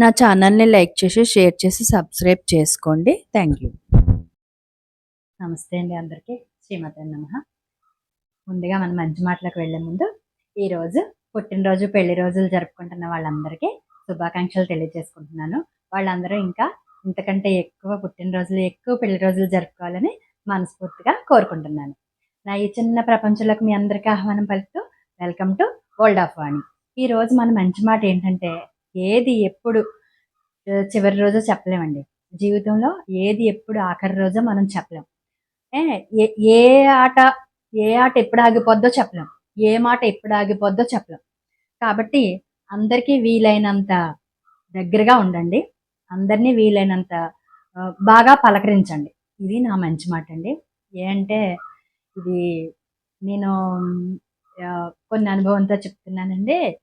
నా ఛానల్ని లైక్ చేసి షేర్ చేసి సబ్స్క్రైబ్ చేసుకోండి. Thank you. నమస్తే అండి అందరికీ. శ్రీమతి నమ. ముందుగా మనం మంచి మాటలకు వెళ్ళే ముందు ఈరోజు పుట్టినరోజు పెళ్ళి రోజులు జరుపుకుంటున్న వాళ్ళందరికీ శుభాకాంక్షలు తెలియజేసుకుంటున్నాను. వాళ్ళందరూ ఇంకా ఇంతకంటే ఎక్కువ పుట్టినరోజులు ఎక్కువ పెళ్ళి రోజులు జరుపుకోవాలని మనస్ఫూర్తిగా కోరుకుంటున్నాను. నా ఈ చిన్న ప్రపంచంలోకి మీ అందరికీ ఆహ్వానం పలుకుతూ welcome to world of Vani. ఈరోజు మన మంచి మాట ఏంటంటే ఏది ఎప్పుడు చివరి రోజో చెప్పలేమండి. జీవితంలో ఏది ఎప్పుడు ఆఖరి రోజో మనం చెప్పలేం. ఏ ఏ- ఆట ఏ ఆట ఎప్పుడు ఆగిపోద్దో చెప్పలేం. ఏ మాట ఎప్పుడు ఆగిపోద్దో చెప్పలేం. కాబట్టి అందరికీ వీలైనంత దగ్గరగా ఉండండి. అందరినీ వీలైనంత బాగా పలకరించండి. ఇది నా మంచి మాట అండి. ఏంటంటే ఇది నేను కొన్ని అనుభవంతో చెప్తున్నానండి.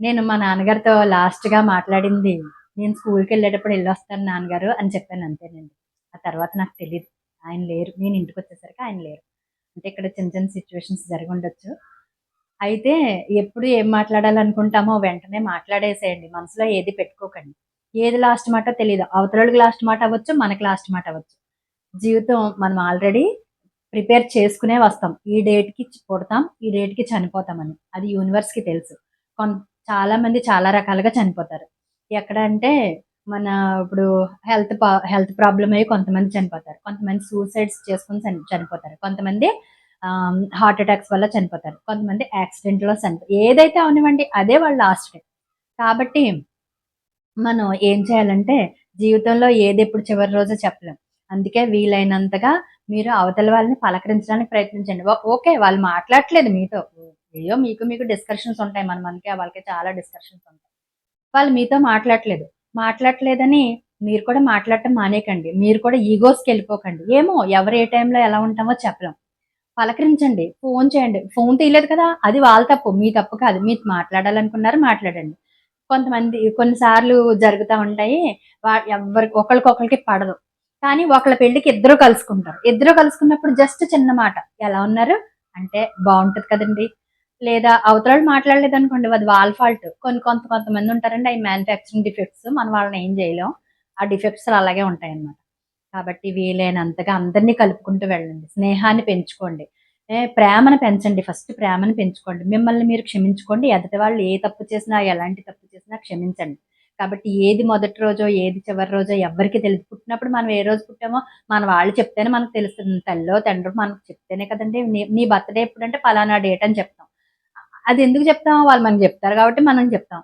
నేను మా నాన్నగారితో లాస్ట్గా మాట్లాడింది నేను స్కూల్కి వెళ్ళేటప్పుడు వెళ్ళొస్తాను నాన్నగారు అని చెప్పాను అంతేనండి. ఆ తర్వాత నాకు తెలియదు ఆయన లేరు. నేను ఇంటికి వచ్చేసరికి ఆయన లేరు. అంటే ఇక్కడ చిన్న చిన్న సిచ్యువేషన్స్ జరిగి ఉండొచ్చు. అయితే ఎప్పుడు ఏం మాట్లాడాలనుకుంటామో వెంటనే మాట్లాడేసేయండి. మనసులో ఏది పెట్టుకోకండి. ఏది లాస్ట్ మాట తెలియదు అవతలకి లాస్ట్ మాట అవ్వచ్చు మనకి లాస్ట్ మాట అవ్వచ్చు. జీవితం మనం ఆల్రెడీ ప్రిపేర్ చేసుకునే వస్తాం. ఈ డేట్కి పుడతాం ఈ డేట్కి చనిపోతామని. అది యూనివర్స్కి తెలుసు. కొన్ చాలా మంది చాలా రకాలుగా చనిపోతారు. ఎక్కడ అంటే మన ఇప్పుడు హెల్త్ హెల్త్ ప్రాబ్లం అయ్యి కొంతమంది చనిపోతారు. కొంతమంది సూసైడ్స్ చేసుకుని చని- చనిపోతారు. కొంతమంది హార్ట్ అటాక్స్ వల్ల చనిపోతారు. కొంతమంది యాక్సిడెంట్లో చనిపో ఏదైతే అవనివ్వండి అదే వాళ్ళ లాస్ట్ డే. కాబట్టి మనం ఏం చేయాలంటే జీవితంలో ఏది ఎప్పుడు చివరి రోజు చెప్పలేం. అందుకే వీలైనంతగా మీరు అవతల వాళ్ళని పలకరించడానికి ప్రయత్నించండి. ఓకే వాళ్ళు మాట్లాడట్లేదు మీతో. అయ్యో మీకు మీకు డిస్కషన్స్ ఉంటాయి. మన మనకి వాళ్ళకి చాలా డిస్కషన్స్ ఉంటాయి. వాళ్ళు మీతో మాట్లాడట్లేదు మాట్లాడట్లేదని మీరు కూడా మాట్లాడటం మానేకండి మీరు కూడా ఈగోస్కి వెళ్ళిపోకండి. ఏమో ఎవరు ఏ టైంలో ఎలా ఉంటామో చెప్పలేం. పలకరించండి. ఫోన్ చేయండి. ఫోన్ తీయలేదు కదా అది వాళ్ళ తప్పు. మీ తప్పు కాదు. మీరు మాట్లాడాలనుకున్నారు మాట్లాడండి. కొంతమంది కొన్నిసార్లు జరుగుతూ ఉంటాయి. వా- ఎవరికి ఒకరికొకరికి పడదు. కానీ ఒకళ్ళ పెళ్ళికి ఇద్దరు కలుసుకుంటారు. ఇద్దరు కలుసుకున్నప్పుడు జస్ట్ చిన్న మాట. ఎలా ఉన్నారు? అంటే బాగుంటది కదండి. లేదా అవతల మాట్లాడలేదు అనుకోండి అది వాళ్ళ ఫాల్ట్ కొన్ని కొంత కొంతమంది ఉంటారండి అవి మ్యానుఫ్యాక్చరింగ్ డిఫెక్ట్స్ మన వాళ్ళని ఏం చేయలేం. ఆ డిఫెక్ట్స్ అలాగే ఉంటాయి అన్నమాట కాబట్టి వీలైనంతగా అందరినీ కలుపుకుంటూ వెళ్ళండి. స్నేహాన్ని పెంచుకోండి. ప్రేమను పెంచండి. ఫస్ట్ ప్రేమను పెంచుకోండి. మిమ్మల్ని మీరు క్షమించుకోండి. ఎదుటి వాళ్ళు ఏ తప్పు చేసినా ఎలాంటి తప్పు చేసినా క్షమించండి. కాబట్టి ఏది మొదటి రోజో ఏది చివరి రోజో ఎవరికి తెలియదు. పుట్టినప్పుడు మనం ఏ రోజు పుట్టామో మన వాళ్ళు చెప్తేనే మనకు తెలుస్తుంది. తల్లో తండ్రి మనకు చెప్తేనే కదండి. మీ నీ బర్త్డే ఎప్పుడంటే పలానా డేట్ అని చెప్తాం. అది ఎందుకు చెప్తాం వాళ్ళు మనకు చెప్తారు కాబట్టి మనం చెప్తాం.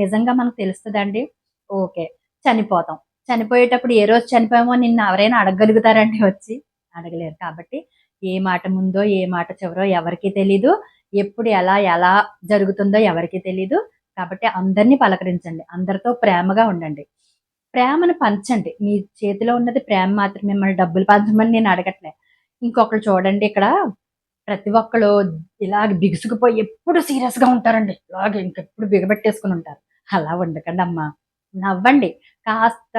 నిజంగా మనకు తెలుస్తుందండి? ఓకే. చనిపోతాం. చనిపోయేటప్పుడు ఏ రోజు చనిపోయామో నిన్ను ఎవరైనా అడగగలుగుతారండి వచ్చి? అడగలేరు కాబట్టి ఏ మాట ముందో ఏ మాట చివరో ఎవరికి తెలీదు. ఎప్పుడు ఎలా ఎలా జరుగుతుందో ఎవరికి తెలీదు. కాబట్టి అందరినీ పలకరించండి. అందరితో ప్రేమగా ఉండండి. ప్రేమను పంచండి. మీ చేతిలో ఉన్నది ప్రేమ మాత్రమే మిమ్మల్ని డబ్బులు పంచమని నేను అడగట్లే. ఇంకొకరు చూడండి ఇక్కడ. ప్రతి ఒక్కరు ఇలాగ బిగుసుకుపోయి ఎప్పుడు సీరియస్గా ఉంటారండి. ఇలాగ ఇంకెప్పుడు బిగబెట్టేసుకుని ఉంటారు. అలా ఉండకండి అమ్మా. నవ్వండి. కాస్త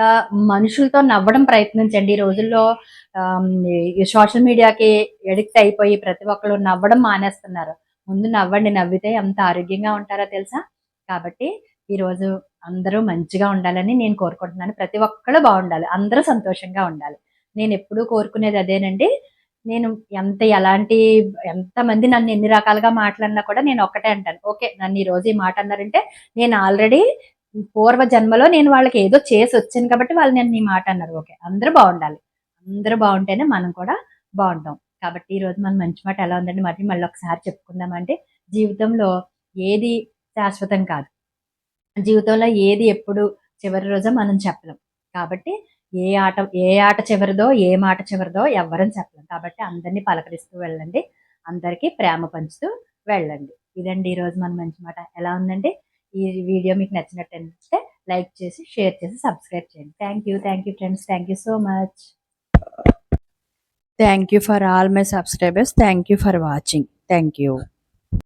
మనుషులతో నవ్వడం ప్రయత్నించండి. ఈ రోజుల్లో ఈ సోషల్ మీడియాకి ఎడిక్ట్ అయిపోయి ప్రతి ఒక్కరు నవ్వడం మానేస్తున్నారు. ముందు నవ్వండి. నవ్వితే ఎంత ఆరోగ్యంగా ఉంటారో తెలుసా? కాబట్టి ఈరోజు అందరూ మంచిగా ఉండాలని నేను కోరుకుంటున్నాను. ప్రతి ఒక్కళ్ళు బాగుండాలి. అందరూ సంతోషంగా ఉండాలి. నేను ఎప్పుడూ కోరుకునేది అదేనండి. నేను ఎంత ఎలాంటి ఎంతమంది నన్ను ఎన్ని రకాలుగా మాట్లాడినా కూడా నేను ఒక్కటే అంటాను. ఓకే నన్ను ఈ రోజు ఈ మాట అన్నారంటే నేను ఆల్రెడీ పూర్వ జన్మలో నేను వాళ్ళకి ఏదో చేసి వచ్చాను కాబట్టి వాళ్ళు నేను ఈ మాట అన్నారు. ఓకే అందరూ బాగుండాలి. అందరూ బాగుంటేనే మనం కూడా బాగుంటాం. కాబట్టి ఈ రోజు మనం మంచి మాట ఎలా ఉందండి? మరి మళ్ళీ ఒకసారి చెప్పుకుందామంటే జీవితంలో ఏది శాశ్వతం కాదు. జీవితంలో ఏది ఎప్పుడు చివరి రోజు మనం చెప్పలేం. కాబట్టి ఏ ఆట ఏ ఆట చివరిదో ఏ మాట చివరిదో ఎవ్వరం చెప్పలేం. కాబట్టి అందరినీ పలకరిస్తూ వెళ్ళండి. అందరికీ ప్రేమ పంచుతూ వెళ్ళండి. ఇదండి ఈరోజు మన మంచి మాట. ఎలా ఉందండి? ఈ వీడియో మీకు నచ్చినట్టు అనిపిస్తే లైక్ చేసి షేర్ చేసి సబ్స్క్రైబ్ చేయండి. Thank you thank you friends. Thank you so much. Thank you for all my subscribers. Thank you for watching. Thank you.